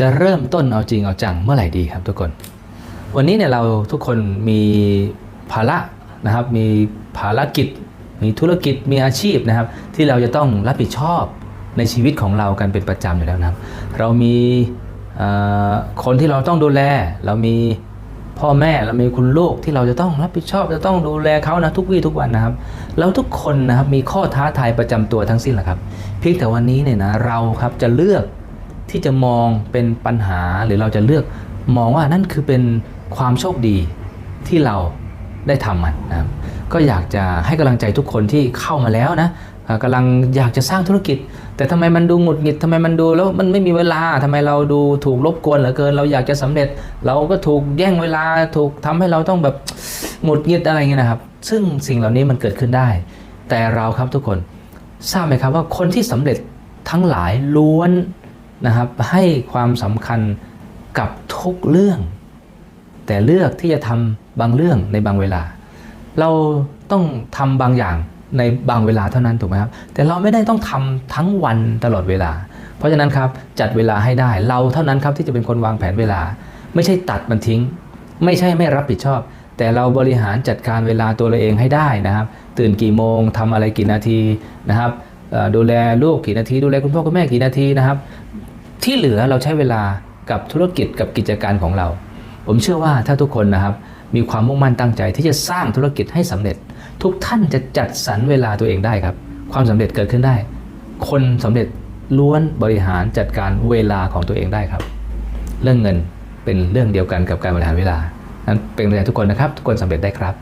จะเริ่มต้นเอาจริงเอาจังเมื่อไหร่ดีครับทุกคน วันนี้เนี่ยเราทุกคนมีภาระนะครับ มีภารกิจ มีธุรกิจมีอาชีพนะครับ ที่เราจะต้องรับผิดชอบในชีวิตของเรากันเป็นประจำอยู่แล้วนะครับ เรามีคนที่เราต้องดูแล เรามีพ่อแม่เรามีคุณลูกที่เราจะต้องรับผิดชอบจะต้องดูแลเขานะทุกวี่ทุกวันนะครับ แล้วทุกคนนะครับมีข้อท้าทายประจำตัวทั้งสิ้นแหละครับ เพียงแต่วันนี้เนี่ยนะเราครับจะเลือก ที่จะมองเป็นปัญหาหรือเราจะเลือกมองว่านั่นคือเป็นความโชคดีที่เราได้ทำมันนะครับก็อยากจะให้กำลังใจทุกคนที่เข้ามาแล้วนะกำลังอยากจะสร้างธุรกิจ แต่ทำไมมันดูหงุดหงิดทำไมมันดูแล้วมันไม่มีเวลาทำไมเราดูถูกรบกวนเหลือเกิน เราอยากจะสำเร็จ เราก็ถูกแย่งเวลาถูกทำให้เราต้องแบบหงุดหงิดอะไรเงี้ยนะครับ ซึ่งสิ่งเหล่านี้มันเกิดขึ้นได้ แต่เราครับทุกคนทราบไหมครับว่าคนที่สำเร็จทั้งหลายล้วน นะครับให้ความสำคัญกับทุกเรื่อง แต่เลือกที่จะทำบางเรื่องในบางเวลา เราต้องทำบางอย่างในบางเวลาเท่านั้นถูกไหมครับ แต่เราไม่ได้ต้องทำทั้งวันตลอดเวลา เพราะฉะนั้นครับจัดเวลาให้ได้เราเท่านั้นครับที่จะเป็นคนวางแผนเวลา ไม่ใช่ตัดมันทิ้ง ไม่ใช่ไม่รับผิดชอบ แต่เราบริหารจัดการเวลาตัวเราเองให้ได้นะครับ ตื่นกี่โมงทำอะไรกี่นาทีนะครับดูแลลูกกี่นาทีดูแลคุณพ่อคุณแม่กี่นาทีนะครับ ที่เหลือเราใช้เวลากับธุรกิจกับกิจการของเรา ผมเชื่อว่าถ้าทุกคนนะครับมีความมุ่งมั่นตั้งใจที่จะสร้างธุรกิจให้สำเร็จ ทุกท่านจะจัดสรรเวลาตัวเองได้ครับ ความสำเร็จเกิดขึ้นได้ คนสำเร็จล้วนบริหารจัดการเวลาของตัวเองได้ครับ เรื่องเงินเป็นเรื่องเดียวกันกับการบริหารเวลานั้นเป็นกำลังใจทุกคนนะครับ ทุกคนสำเร็จได้ครับ